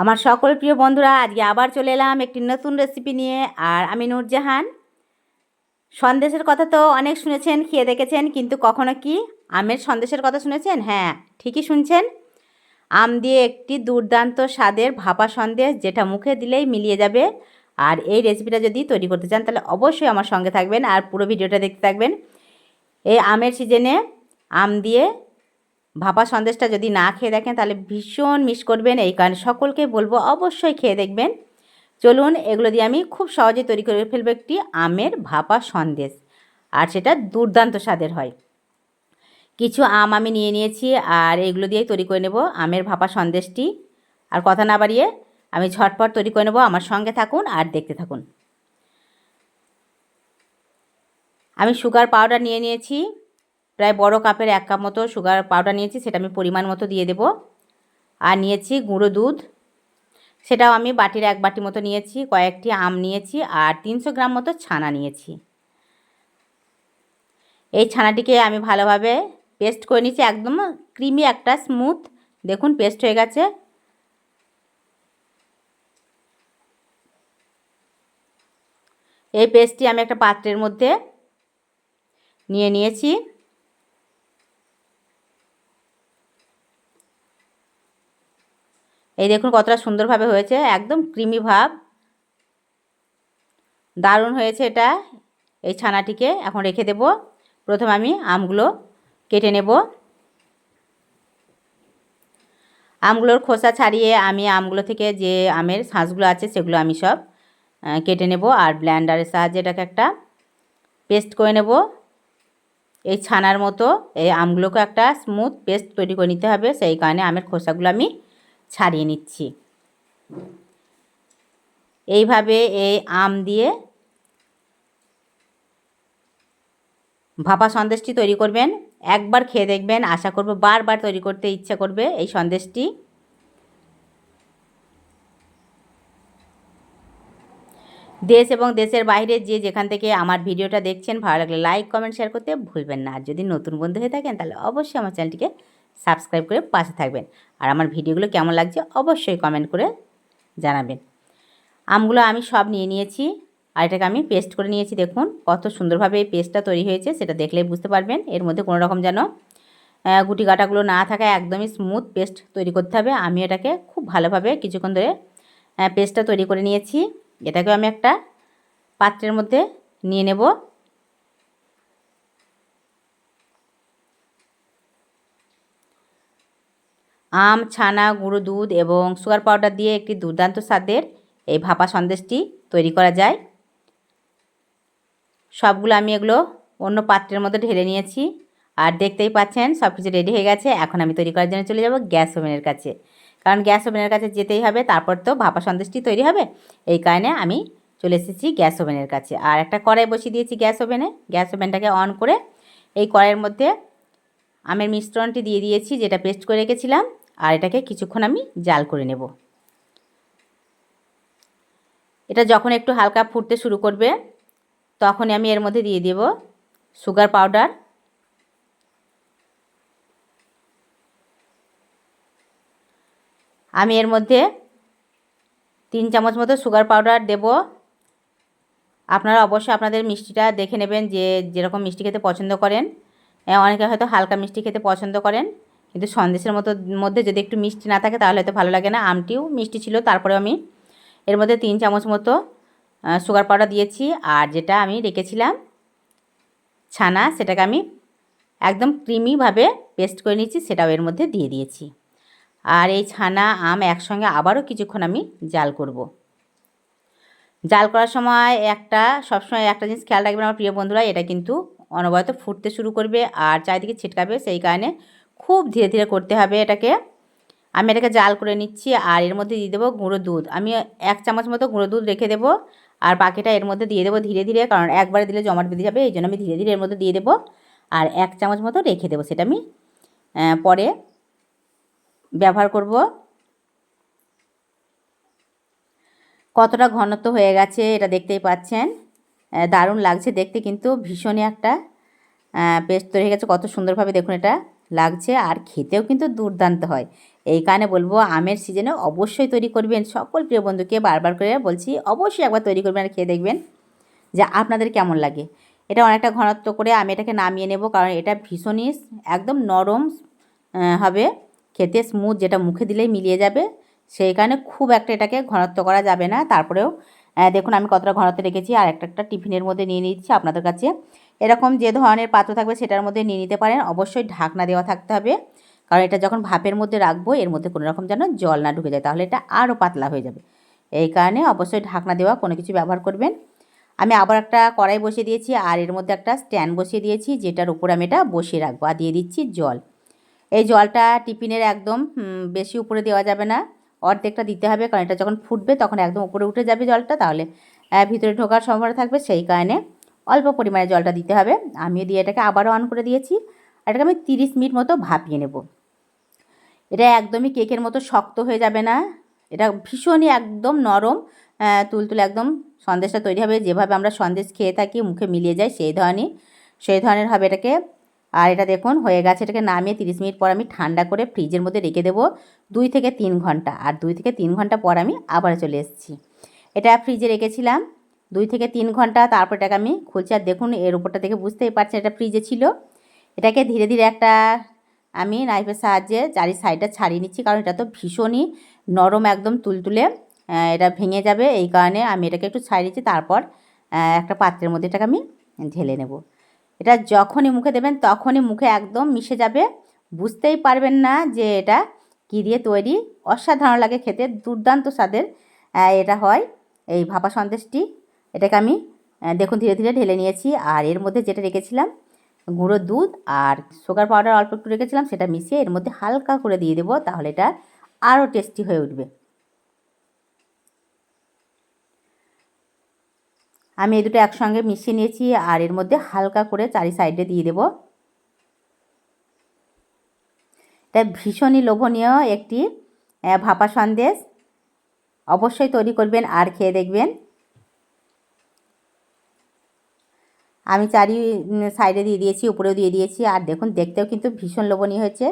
আমার সকল প্রিয় বন্ধুরা, আজকে আবার চলে এলাম একটি নতুন রেসিপি নিয়ে। আর আমি নূরজাহান। সন্দেশের কথা তো অনেক শুনেছেন, খেয়ে দেখেছেন, কিন্তু কখনো কি আমের সন্দেশের কথা শুনেছেন? হ্যাঁ ঠিকই শুনছেন। আম দিয়ে একটি দুর্দান্ত স্বাদের ভাপা সন্দেশ, যেটা মুখে দিলেই মিলিয়ে যাবে। আর এই রেসিপিটা যদি তৈরি করতে চান, তাহলে অবশ্যই আমার সঙ্গে থাকবেন আর পুরো ভিডিওটা দেখতে থাকবেন। এই আমের সিজনে আম দিয়ে ভাপা সন্দেশটা যদি না খেয়ে দেখেন, তাহলে ভীষণ মিস করবেন এই কারণে সকলকে বলব অবশ্যই খেয়ে দেখবেন। চলুন, এগুলো দিয়ে আমি খুব সহজে তৈরি করে ফেলব একটি আমের ভাপা সন্দেশ। আর সেটা দুর্দান্ত স্বাদের হয়। কিছু আম আমি নিয়ে নিয়েছি, আর এগুলো দিয়েই তৈরি করে নেব আমের ভাপা সন্দেশটি। আর কথা না বাড়িয়ে, আমি ঝটপট তৈরি করে নেব। আমার সঙ্গে থাকুন আর দেখতে থাকুন। আমি সুগার পাউডার নিয়ে নিয়েছি। প্রায় বড় কাপের এক কাপ মতো সুগার পাউডার নিয়েছি, সেটা আমি পরিমাণ মতো দিয়ে দেব। আর নিয়েছি গুঁড়ো দুধ। সেটাও আমি বাটির এক বাটি মতো নিয়েছি, কয়েকটি আম নিয়েছি আর তিনশো গ্রাম মতো ছানা নিয়েছি। এই ছানাটিকে আমি ভালোভাবে পেস্ট করে নিয়েছি, একদম ক্রিমি একটা স্মুথ, দেখুন পেস্ট হয়ে গেছে। এই পেস্টটি আমি একটা পাত্রের মধ্যে নিয়ে নিয়েছি। এই দেখুন কতটা সুন্দরভাবে হয়েছে, একদম ক্রিমি ভাব। দারুণ হয়েছে এটা, এই ছানাটিকে। এখন রেখে দেব, প্রথম আমি আমগুলো কেটে নেব। আমগুলোর খোসা ছাড়িয়ে আমি আমগুলো থেকে যে আমের শাঁসগুলো আছে সেগুলো আমি সব কেটে নেব আর ব্ল্যান্ডারের সাহায্যে এটাকে একটা পেস্ট করে নেব। এই ছানার মতো এই আমগুলোকে একটা স্মুথ পেস্ট তৈরি করে নিতে হবে, সেই কারণে আমের খোসাগুলো আমি ছাড়িয়ে নিচ্ছি। এইভাবে এই আম দিয়ে ভাপা সন্দেশটি তৈরি করবেন। একবার খেয়ে দেখবেন, আশা করব বারবার তৈরি করতে ইচ্ছা করবে এই সন্দেশটি। দেশ এবং দেশের বাইরে যে যেখান থেকে আমার ভিডিওটা দেখছেন, ভালো লাগলে লাইক কমেন্ট শেয়ার করতে ভুলবেন না। আর যদি নতুন বন্ধু হয়ে থাকেন, তাহলে অবশ্যই আমার চ্যানেলটিকে সাবস্ক্রাইব করে পাশে থাকবেন। আর আমার ভিডিওগুলো কেমন লাগছে অবশ্যই কমেন্ট করে জানাবেন। আমগুলো আমি সব নিয়ে নিয়েছি আর এটাকে আমি পেস্ট করে নিয়েছি, দেখুন। কত সুন্দরভাবে এই পেস্টটা তৈরি হয়েছে, সেটা দেখলেই বুঝতে পারবেন। এর মধ্যে কোনো রকম যেন গুটি কাটাগুলো না থাকায় একদমই স্মুথ পেস্ট তৈরি করতে হবে। আমি এটাকে খুব ভালোভাবে কিছুক্ষণ ধরে পেস্টটা তৈরি করে নিয়েছি। এটাকেও আমি একটা পাত্রের মধ্যে নিয়ে নেব। আম, ছানা, গুঁড়ো দুধ এবং সুগার পাউডার দিয়ে একটি দুর্দান্ত স্বাদের এই ভাপা সন্দেশটি তৈরি করা যায়। সবগুলো আমি এগুলো অন্য পাত্রের মধ্যে ঢেলে নিয়েছি। আর দেখতেই পাচ্ছেন সব কিছু রেডি হয়ে গেছে। এখন আমি তৈরি করার জন্য চলে যাব গ্যাস ওভেনের কাছে। কারণ গ্যাস ওভেনের কাছে যেতেই হবে, তারপর তো ভাপা সন্দেশটি তৈরি হবে। এই কারণে আমি চলে এসেছি গ্যাস ওভেনের কাছে। আর একটা কড়াই বসিয়ে দিয়েছি গ্যাস ওভেনে। গ্যাস ওভেনটাকে অন করে এই কড়াইয়ের মধ্যে আমের মিশ্রণটি দিয়ে দিয়েছি, যেটা পেস্ট করে রেখেছিলাম। আর এটাকে কিছুক্ষণ আমি জাল করে নেব। এটা যখন একটু হালকা ফুটতে শুরু করবে, তখনই আমি এর মধ্যে দিয়ে দেব সুগার পাউডার। আমি এর মধ্যে তিন চামচ মতো সুগার পাউডার দেব। আপনারা অবশ্যই আপনাদের মিষ্টিটা দেখে নেবেন যে যেরকম মিষ্টি খেতে পছন্দ করেন। অনেকে হয়তো হালকা মিষ্টি খেতে পছন্দ করেন। কিন্তু সন্দেশের মতো, মধ্যে যদি একটু মিষ্টি না থাকে তাহলে হয়তো ভালো লাগে না আমটিও মিষ্টি ছিল তারপরে আমি এর মধ্যে তিন চামচ মতো সুগার পাউডার দিয়েছি আর যেটা আমি রেখেছিলাম ছানা, সেটাকে আমি একদম ক্রিমিভাবে পেস্ট করে নিয়েছি, সেটাও এর মধ্যে দিয়ে দিয়েছি আর এই ছানা, আম একসঙ্গে আবারও কিছুক্ষণ আমি জাল করব। জাল করার সময় একটা, সবসময় একটা জিনিস খেয়াল রাখবেন আমার প্রিয় বন্ধুরা, এটা কিন্তু অনবরত ফুটতে শুরু করবে আর চারিদিকে ছিটকাবে, সেই কারণে খুব ধীরে ধীরে করতে হবে এটাকে। আমি এটাকে জাল করে নিচ্ছি আর এর মধ্যে দিয়ে দেবো গুঁড়ো দুধ। আমি এক চামচ মতো গুঁড়ো দুধ রেখে দেবো আর বাকিটা এর মধ্যে দিয়ে দেবো ধীরে ধীরে, কারণ একবারে দিলে জমাট বেঁধে যাবে, এই জন্য আমি ধীরে ধীরে এর মধ্যে দিয়ে দেবো আর এক চামচ মতো রেখে দেবো সেটা আমি। পরে ব্যবহার করব। কতটা ঘনত্ব হয়ে গেছে এটা দেখতেই পাচ্ছেন। দারুণ লাগছে দেখতে কিন্তু, ভীষণই একটা পেস্ট তৈরি হয়ে গেছে, কত সুন্দরভাবে দেখুন এটা। লাগছে আর খেতেও কিন্তু দুর্দান্ত হয়। এই কারণে বলব আমের সিজনে অবশ্যই তৈরি করবেন। সকল প্রিয় বন্ধুকে বারবার করে বলছি, অবশ্যই একবার তৈরি করবেন আর খেয়ে দেখবেন যে আপনাদের কেমন লাগে। এটা অনেকটা ঘনত্ব করে আমি এটাকে নামিয়ে নেব কারণ এটা ভীষণই একদম নরম হবে। খেতে স্মুথ যেটা মুখে দিলেই মিলিয়ে যাবে। সেই কারণে খুব একটা এটাকে ঘনত্ব করা যাবে না। তারপরেও দেখুন আমি কতটা ঘনত্ব রেখেছি। আর একটা একটা টিফিনের মধ্যে নিয়ে নিচ্ছি আপনাদের কাছে। এরকম যে ধরনের পাত্র থাকবে সেটার মধ্যে নিয়ে নিতে পারেন। অবশ্যই ঢাকনা দেওয়া থাকতে হবে। কারণ এটা যখন ভাপের মধ্যে রাখব, এর মধ্যে কোনো রকম যেন জল না ঢুকে যায়, তাহলে এটা আরও পাতলা হয়ে যাবে। এই কারণে অবশ্যই ঢাকনা দেওয়া, কোনো কিছু ব্যবহার করবেন। আমি আবার একটা কড়াই বসিয়ে দিয়েছি, আর এর মধ্যে একটা স্ট্যান্ড বসিয়ে দিয়েছি, যেটার উপর আমি এটা বসিয়ে রাখব। আর দিয়ে দিচ্ছি জল। এই জলটা টিফিনের একদম বেশি উপরে দেওয়া যাবে না। অর্ধেকটা দিতে হবে, কারণ এটা যখন ফুটবে তখন একদম উপরে উঠে যাবে জলটা, তাহলে ভিতরে ঢোকার সম্ভাবনা থাকবে সেই কারণে। অল্প পরিমাণে জলটা দিতে হবে। আমি দিয়ে এটাকে আবারও অন করে দিয়েছি। এটাকে আমি তিরিশ মিনিট মতো ভাপিয়ে নেব। এটা একদমই কেকের মতো শক্ত হয়ে যাবে না। এটা ভীষণই একদম নরম তুলতুলে একদম সন্দেশটা তৈরি হবে। যেভাবে আমরা সন্দেশ খেয়ে থাকি, মুখে মিলিয়ে যায় সেই ধরনের সেই ধরনের হবে এটাকে। আর এটা দেখুন, হয়ে গেছে এটাকে নামিয়ে তিরিশ মিনিট পর আমি ঠান্ডা করে ফ্রিজের মধ্যে রেখে দেবো। দুই থেকে তিন ঘণ্টা। আর দুই থেকে তিন ঘণ্টা পর আমি আবার চলে এসেছি। এটা ফ্রিজে রেখেছিলাম। দুই থেকে তিন ঘণ্টা তারপর এটাকে আমি খুলছি। আর দেখুন, এর উপরটা থেকে বুঝতেই পারছেন এটা ফ্রিজে ছিল। এটাকে ধীরে ধীরে একটা আমি নাইফের সাহায্যে চারি সাইডটা ছাড়িয়ে নিচ্ছি, কারণ এটা তো ভীষণই নরম একদম তুলতুলে এটা ভেঙে যাবে। এই কারণে আমি এটাকে একটু ছাড়িয়ে নিচ্ছি, তারপর একটা পাত্রের মধ্যে এটাকে আমি ঢেলে নেব। এটা যখনই মুখে দেবেন তখনই মুখে একদম মিশে যাবে। বুঝতেই পারবেন না যে এটা কী দিয়ে তৈরি। অসাধারণ লাগে খেতে, দুর্দান্ত স্বাদের এটা হয়। এই ভাপা সন্দেশটি এটাকে আমি দেখুন, ধীরে ধীরে ঢেলে নিয়েছি। আর এর মধ্যে যেটা রেখেছিলাম, গুঁড়ো দুধ আর সুগার পাউডার অল্প একটু রেখেছিলাম, সেটা মিশিয়ে এর মধ্যে হালকা করে দিয়ে দেবো, তাহলে এটা আরও টেস্টি হয়ে উঠবে। আমি এই দুটো একসঙ্গে মিশিয়ে নিয়েছি আর এর মধ্যে হালকা করে চারি সাইডে দিয়ে দেবো। এটা ভীষণই লোভনীয় একটি ভাপা সন্দেশ। অবশ্যই তৈরি করবেন আর খেয়ে দেখবেন। আমি চারি সাইডে দিয়ে দিয়েছি, উপরেও দিয়ে দিয়েছি। আর দেখুন, দেখতেও কিন্তু ভীষণ লোভনীয় হয়েছে।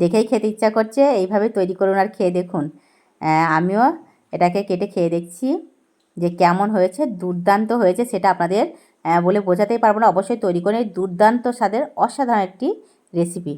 দেখেই খেতে ইচ্ছা করছে। এইভাবে তৈরি করুন আর খেয়ে দেখুন। আমিও এটাকে কেটে খেয়ে দেখছি যে কেমন হয়েছে, দুর্দান্ত হয়েছে সেটা আপনাদের বলে বোঝাতেই পারব না। অবশ্যই তৈরি করে দুর্দান্ত স্বাদের অসাধারণ একটি রেসিপি